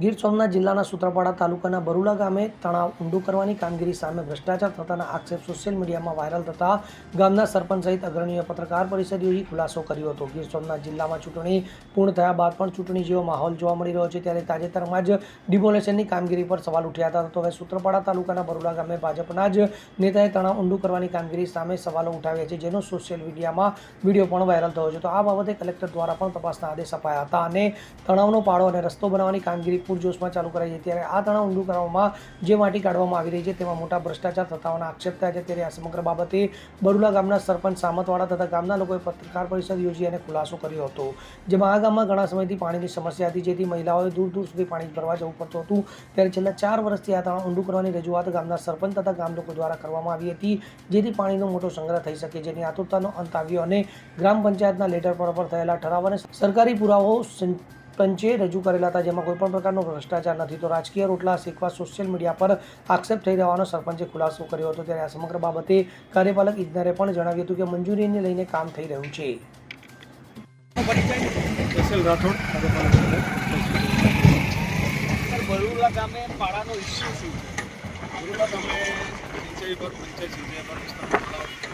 ગીર સોમનાથ જિલ્લાના સુત્રાપાડા તાલુકાના બરુલા ગામે તણાવ ઊંડું કરવાની કામગીરી સામે ભ્રષ્ટાચાર થતાના આક્ષેપ સોશિયલ મીડિયામાં વાયરલ થતા ગામના સરપંચ સહિત અગ્રણીઓએ પત્રકાર પરિષદ યોજી ખુલાસો કર્યો હતો. ગીર સોમનાથ જિલ્લામાં ચૂંટણી પૂર્ણ થયા બાદ પણ ચૂંટણી જેવો માહોલ જોવા મળી રહ્યો છે ત્યારે તાજેતરમાં જ ડિમોલેશનની કામગીરી પર સવાલ ઉઠ્યા હતા. તો હવે સુત્રાપાડા તાલુકાના બરુલા ગામે ભાજપના જ નેતાએ તણાવ ઊંડું કરવાની કામગીરી સામે સવાલો ઉઠાવ્યા છે, જેનો સોશિયલ મીડિયામાં વીડિયો પણ વાયરલ થયો છે. તો આ બાબતે કલેક્ટર દ્વારા પણ તપાસના આદેશ અપાયા હતા અને તણાવનો પાડો અને રસ્તો બનાવવાની કામગીરી પૂરજોશમાં ચાલુ કરાઈ છે. ત્યારે આ તણાવ ઊંડું કરવામાં જે માટી કાઢવામાં આવી રહી છે તેમાં મોટા ભ્રષ્ટાચાર થતા હોવાના આક્ષેપ થયા છે. ત્યારે આ સમગ્ર બાબતે બરુલા ગામના સરપંચ સામતવાડા તથા ગામના લોકોએ પત્રકાર પરિષદ યોજી અને ખુલાસો કર્યો હતો. જેમાં આ ગામમાં ઘણા સમયથી પાણીની સમસ્યા હતી, જેથી મહિલાઓએ દૂર દૂર સુધી પાણી ભરવા જવું પડતું હતું. ત્યારે છેલ્લા ચાર વર્ષથી આ તણાવ ઊંડું કરવાની રજૂઆત ગામના સરપંચ તથા ગામ લોકો દ્વારા કરવામાં આવી હતી, જેથી પાણીનો મોટો સંગ્રહ થઈ શકે, જેની આતુરતાનો અંત આવ્યો અને ગ્રામ પંચાયતના લેટર પર થયેલા ઠરાવ અને સરકારી પુરાવો પંચે રજૂ કરેલા હતા જેમાં કોઈપણ પ્રકારનો ભ્રષ્ટાચાર નથી. તો રાજકીય રોટલા શેકવા સોશિયલ મીડિયા પર આક્ષેપ થઈ રહેવાનો સરપંચે ખુલાસો કર્યો હતો. ત્યારે આ સમગ્ર બાબતે કાર્યપાલક ઇજનેરે પણ જણાવ્યું હતું કે મંજૂરીને લઈને કામ થઈ રહ્યું છે. ગામે પાડાનો ઇસ્યુ નીચે પર પંચાયત સિંચાઈ પર વિસ્તારમાં તળાવ છે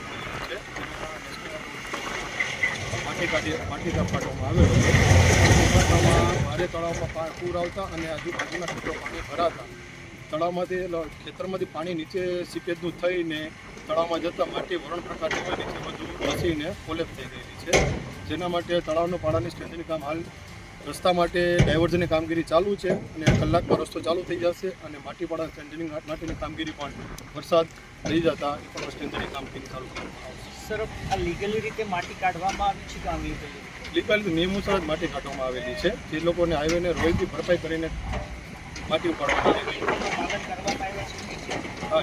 જેમાં માટી કાઢી માટી કાપવામાં આવેલો તળાવમાં ભારે તળાવમાં પૂર આવતા અને આજુબાજુના ખેતરો પાણી ભરાતા. તળાવમાંથી ખેતરમાંથી પાણી નીચે સીપેજનું થઈને તળાવમાં જતાં માટી વરણ પ્રકારની હોય નીચે બધું ધસીને કોલેપ થઈ ગયેલી છે. જેના માટે તળાવના પાડાની સ્ટેન્ડિંગ કામ હાલ રસ્તા માટે ડાયવર્ઝનની કામગીરી ચાલુ છે અને કલાકમાં રસ્તો ચાલુ થઈ જશે અને માટીપાડા સ્ટેન્ડિંગ માટેની કામગીરી પણ વરસાદ થઈ જતા એ પણ સ્ટેન્ડિંગની કામગીરી ચાલુ કરવામાં આવશે. સર આ લીગલી રીતે માટી કાઢવામાં આવી છે કે અનલીગલી લીગલ નિયમોસર માટી કાઢવામાં આવેલી છે. જે લોકોને હાઈવેને રોયલથી ભરપાઈ કરીને માટી ઉપાડવામાં આવેલી કેમ?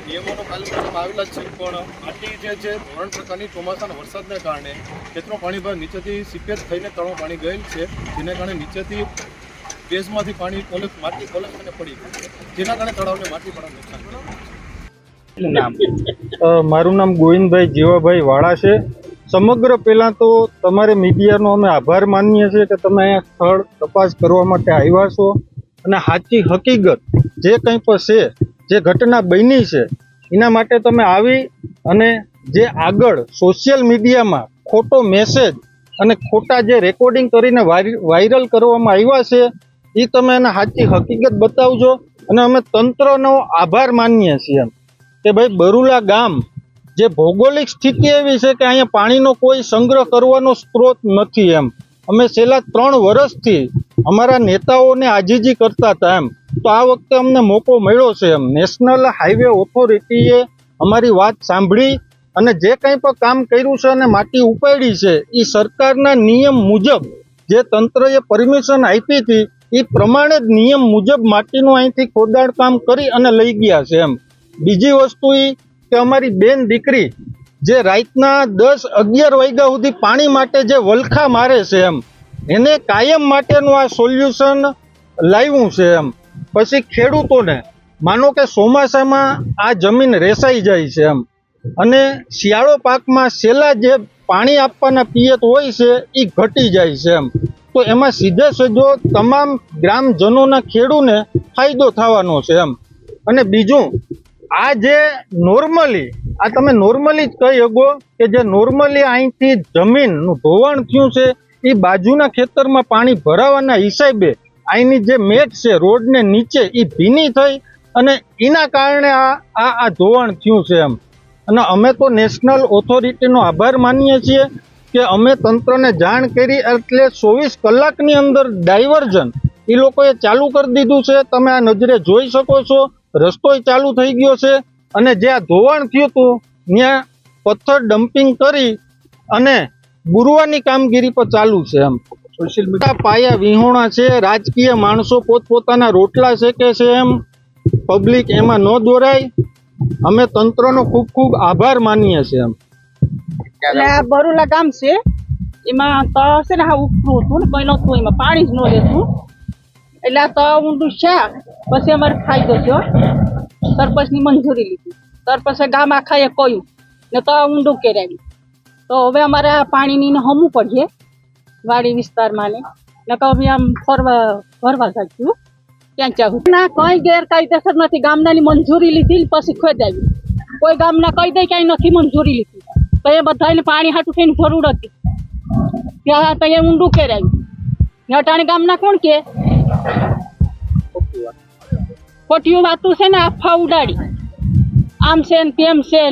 નિયમોનો પાલન કરવામાં આવેલા જ છે પણ માટી જે છે ધોરણ પ્રકારની ચોમાસાના વરસાદને કારણે ખેતરો પાણી પર નીચેથી સિપેજ થઈને તળો પાણી ગયેલ છે જેના કારણે નીચેથી બેઝમાંથી પાણી કોલેજ માટી કોલેજ અને પડી ગયું જેના કારણે તળાવને માટી પણ નુકસાન થયું. નામ? મારું નામ ગોવિંદભાઈ જીવાભાઈ વાળા છે. સમગ્ર પહેલાં તો તમારે મીડિયાનો અમે આભાર માનીએ છીએ કે તમે અહીંયા સ્થળ તપાસ કરવા માટે આવ્યા છો. અને સાચી હકીકત, જે કંઈ પણ છે, જે ઘટના બની છે, એના માટે તમે આવી અને જે આગળ સોશિયલ મીડિયામાં ખોટો મેસેજ અને ખોટા જે રેકોર્ડિંગ કરીને વાયર- વાયરલ કરવામાં આવ્યા છે એ તમે એને સાચી હકીકત બતાવજો. અને અમે તંત્રનો આભાર માનીએ છીએ એમ. કે ભાઈ બરુલા ગામ, જે ભૌગોલિક સ્થિતિ એવી છે કે અહીંયા પાણીનો કોઈ સંગ્રહ કરવાનો સ્ત્રોત નથી એમ. અમે છેલ્લા ત્રણ વર્ષથી અમારા નેતાઓને આજીજી કરતા હતા એમ. તો આ વખતે અમને મોકો મળ્યો છે એમ. નેશનલ હાઈવે ઓથોરિટીએ અમારી વાત સાંભળી અને જે કંઈ પણ કામ કર્યું છે અને માટી ઉપાડી છે એ સરકારના નિયમ મુજબ જે તંત્રએ પરમિશન આપી હતી એ પ્રમાણે જ નિયમ મુજબ માટીનું અહીંથી ખોદાણ કામ કરી અને લઈ ગયા છે એમ. બીજી વસ્તુ એ કે અમારી બેન દીકરી જે રાતના દસ અગિયાર વાગ્યા સુધી પાણી માટે જે વલખા મારે છે એમ, એને કાયમ માટેનું આ સોલ્યુશન લાવ્યું છે એમ. પછી ખેડૂતોને, માનો કે ચોમાસામાં આ જમીન રેસાઈ જાય છે એમ. અને શિયાળો પાકમાં છેલ્લા જે પાણી આપવાના પિયત હોય છે એ ઘટી જાય છે એમ. તો એમાં સીધે સીધો તમામ ગ્રામજનોના ખેડૂને ફાયદો થવાનો છે એમ. અને બીજું આ જે નોર્મલી આ તમે નોર્મલી જ કહી શકો કે જે નોર્મલી અહીંથી જમીનનું ધોવાણ થયું છે એ બાજુના ખેતરમાં પાણી ભરાવાના હિસાબે અહીંની જે મેટ છે, રોડને નીચે એ ભીની થઈ અને એના કારણે આ આ આ ધોવાણ થયું છે એમ. અને અમે તો નેશનલ ઓથોરિટીનો આભાર માનીએ છીએ કે અમે તંત્રને જાણ કરી એટલે ચોવીસ કલાકની અંદર ડાયવર્ઝન એ લોકોએ ચાલુ કરી દીધું છે. તમે આ નજરે જોઈ શકો છો. રસ્તોય ચાલુ થઈ ગયો છે અને જ્યાં ધોવાણ થયું હતું ત્યાં પથ્થર ડમ્પિંગ કરી અને બુરવાની કામગીરી પર ચાલુ છે એમ. સોશિયલ મીડિયા પાયા વિહોણા છે રાજકીય માણસો પોતપોતાના રોટલા શેકે છે એમ. પબ્લિક એમાં ન દોરાય. અમે તંત્રનો ખૂબ ખૂબ આભાર માનીએ છીએ એમ. એટલે આ બરુલા ગામ છે એમાં તો છે ને હા ઉપરું હતું ને પહેલો નતું એમાં પાણી જ ન રહેતું. એટલે આ તળાવ ઊંડું છે. પછી અમારે ફાયદો થયો સરપંચની મંજૂરી લીધી. સરપંચે ગામ આખાએ કહ્યું ને તળાવ ઊંડું કેરાવ્યું. તો હવે અમારે આ પાણીની હમવું પડીએ વાડી વિસ્તારમાં ને. તો અમે આમ ફરવા ફરવા જઈશું ક્યાં ચાહું ના, કંઈ ગેરકાયદેસર નથી. ગામનાની મંજૂરી લીધી પછી ખોદાવી કોઈ ગામના કહી દે ક્યાંય નથી મંજૂરી લીધી. તો એ બધાને પાણી હાટું થઈને જરૂર હતી ત્યાં તો એ ઊંડું કેરાયું અટાણી ગામના કોણ કે? ખોટિયું વાતું છે ને આફા ઉડાડી. આમ છે ને તેમ છે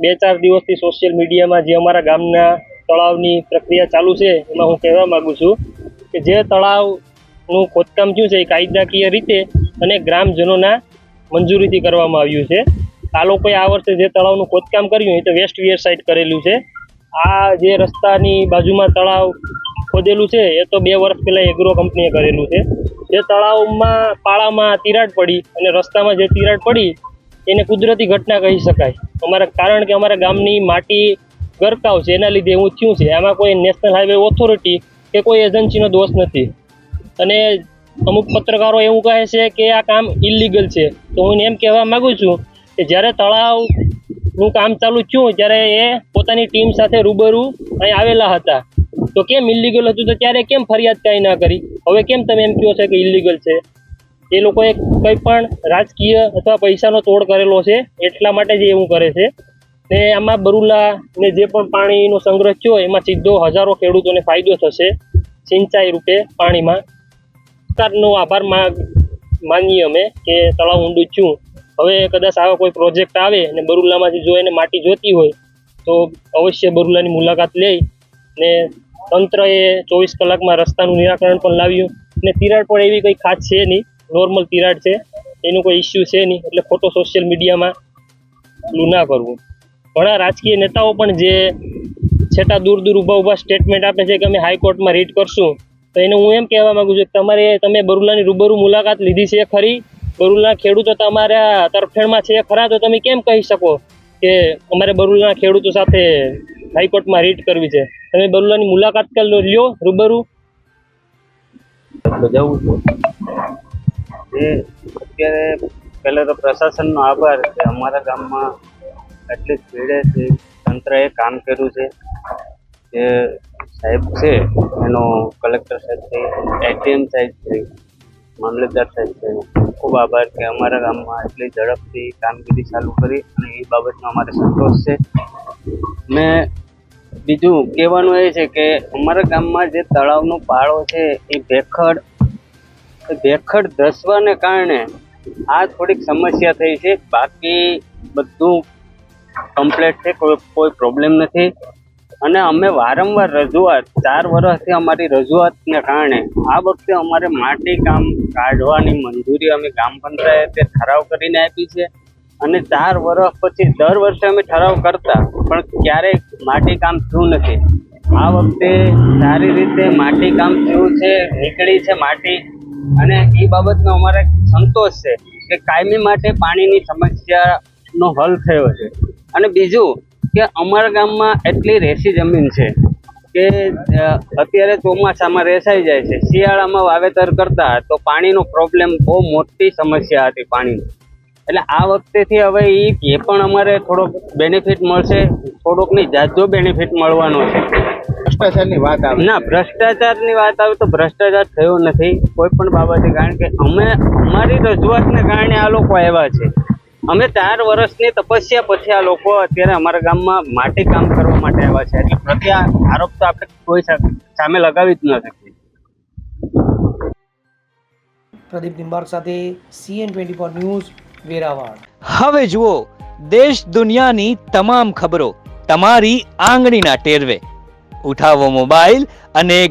બે ચાર દિવસથી સોશિયલ મીડિયામાં જે અમારા ગામના તળાવની પ્રક્રિયા ચાલુ છે, એમાં હું કહેવા માગું છું કે જે તળાવનું ખોદકામ થયું છે એ કાયદાકીય રીતે અને ગ્રામજનોના મંજૂરીથી કરવામાં આવ્યું છે. આ લોકોએ આ વર્ષે જે તળાવનું ખોદકામ કર્યું એ તો વેસ્ટ વિયર સાઇડ કરેલું છે. આ જે રસ્તાની બાજુમાં તળાવ ખોદેલું છે. એ તો બે વર્ષ પહેલાં એગ્રો કંપનીએ કરેલું છે. જે તળાવમાં, પાળામાં તિરાડ પડી અને રસ્તામાં જે તિરાડ પડી, એને કુદરતી ઘટના કહી શકાય. અમારા કારણ કે અમારા ગામની માટી ગરકાવ છે, એના લીધે એવું થયું છે. એમાં કોઈ નેશનલ હાઈવે ઓથોરિટી કે કોઈ એજન્સીનો દોષ નથી. અને અમુક પત્રકારો એવું કહે છે કે આ કામ ઇલીગલ છે. તો હું એમ કહેવા માગું છું કે જ્યારે તળાવનું કામ ચાલુ થયું, ત્યારે એ પોતાની ટીમ સાથે રૂબરૂ અહીં આવેલા હતા. તો કેમ ઇલીગલ હતું? તો ત્યારે કેમ ફરિયાદ કાંઈ ના કરી? હવે કેમ તમે એમ કહો છો કે ઇલીગલ છે? એ લોકોએ કંઈ પણ રાજકીય અથવા પૈસાનો તોડ કરેલો છે, એટલા માટે જ એવું કરે છે. ને આમાં બરુલા ને જે પણ પાણીનો સંગ્રહ થયો, એમાં સીધો હજારો ખેડૂતોને ફાયદો થશે, સિંચાઈ રૂપે પાણીમાં. સરકારનો આભાર માનીએ અમે કે તળાવ ઊંડું છું હવે કદાચ આવા કોઈ પ્રોજેક્ટ આવે અને બરુલામાંથી જો એને માટી જોતી હોય, તો અવશ્ય બરુલાની મુલાકાત લઈ ને તંત્રએ ચોવીસ કલાકમાં રસ્તાનું નિરાકરણ પણ લાવ્યું. અને તિરાડ પણ એવી કંઈ ખાસ છે નહીં. નોર્મલ તિરાડ છે. એનું કોઈ ઇસ્યુ છે નહીં. એટલે ખોટો સોશિયલ મીડિયામાં પેલું ના કરવું. ઘણા રાજકીય નેતાઓ પણ જે છેટા દૂર દૂર ઊભા ઊભા સ્ટેટમેન્ટ આપે છે કે અમે હાઈકોર્ટમાં રીટ કરશું. તો એને હું એમ કહેવા માંગુ છું કે તમારે, તમે બરુલાની રૂબરૂ મુલાકાત લીધી છે ખરી? બરુલના ખેડૂતો તમારા તરફેણમાં છે ખરા? તો તમે કેમ કહી શકો કે અમારે બરુલના ખેડૂતો સાથે હાઈકોર્ટમાં રીટ કરવી છે? તમે બરુલાની મુલાકાત કરી લ્યો, રૂબરૂ. જવું છું. એ, અત્યારે પહેલાં તો પ્રશાસનનો આભાર કે અમારા ગામમાં એટલી સ્પીડેથી તંત્રએ કામ કર્યું છે. જે સાહેબ છે, એનો કલેક્ટર સાહેબ છે, એટીએમ સાહેબ છે, મામલતદાર સાહેબ છે ખૂબ આભાર કે અમારા ગામમાં એટલી ઝડપથી કામગીરી ચાલુ કરી અને એ બાબતનો અમારે સંતોષ છે. ને બીજું કહેવાનું એ છે કે અમારા ગામમાં જે તળાવનો પાળો છે, એ ભેખડ ભેખડ ધસવાને કારણે આ થોડીક સમસ્યા થઈ છે. બાકી બધું કમ્પ્લેટ છે, કોઈ કોઈ પ્રોબ્લેમ નથી. અને અમે વારંવાર રજૂઆત, ચાર વર્ષથી અમારી રજૂઆતને કારણે આ વખતે અમારે માટી કામ કાઢવાની મંજૂરી અમે ગ્રામ પંચાયતે ઠરાવ કરીને આપી છે. અને ચાર વર્ષ પછી દર વર્ષે અમે ઠરાવ કરતા, પણ ક્યારેય માટી કામ થયું નથી. આ વખતે સારી રીતે માટી કામ થયું છે, નીકળી છે માટી, અને એ બાબતનો અમારે સંતોષ છે કે કાયમી માટે પાણીની સમસ્યાનો હલ થયો છે. અને બીજું કે અમારા ગામમાં એટલી રેસી જમીન છે કે અત્યારે ચોમાસામાં રેસાઈ જાય છે. શિયાળામાં વાવેતર કરતા તો પાણીનો પ્રોબ્લેમ બહુ મોટી સમસ્યા હતી પાણીની. એટલે આ વખતેથી હવે એ એ પણ અમારે થોડોક બેનિફિટ મળશે થોડોક નહીં જાજો બેનિફિટ મળવાનો છે. ભ્રષ્ટાચારની વાત આવે. ના ભ્રષ્ટાચારની વાત આવે તો ભ્રષ્ટાચાર થયો નથી કોઈ પણ બાબતે કારણ કે અમે અમારી રજૂઆતને કારણે આ લોકો આવ્યા છે. અમે ચાર વર્ષની તપસ્યા પછી આ લોકો અત્યારે અમારા ગામમાં માટી કામ કરવા માટે આવ્યા છે. એટલે પ્રત્યે આરોપ તો આપણે કોઈ સામે લગાવી જ ન શકીએ. પ્રદીપ નિંબાર સાથે CN twenty four news Veraval. હવે જુઓ દેશ દુનિયાની તમામ ખબરો તમારી આંગળીના ટેરવે. ઉઠાવો મોબાઈલ અને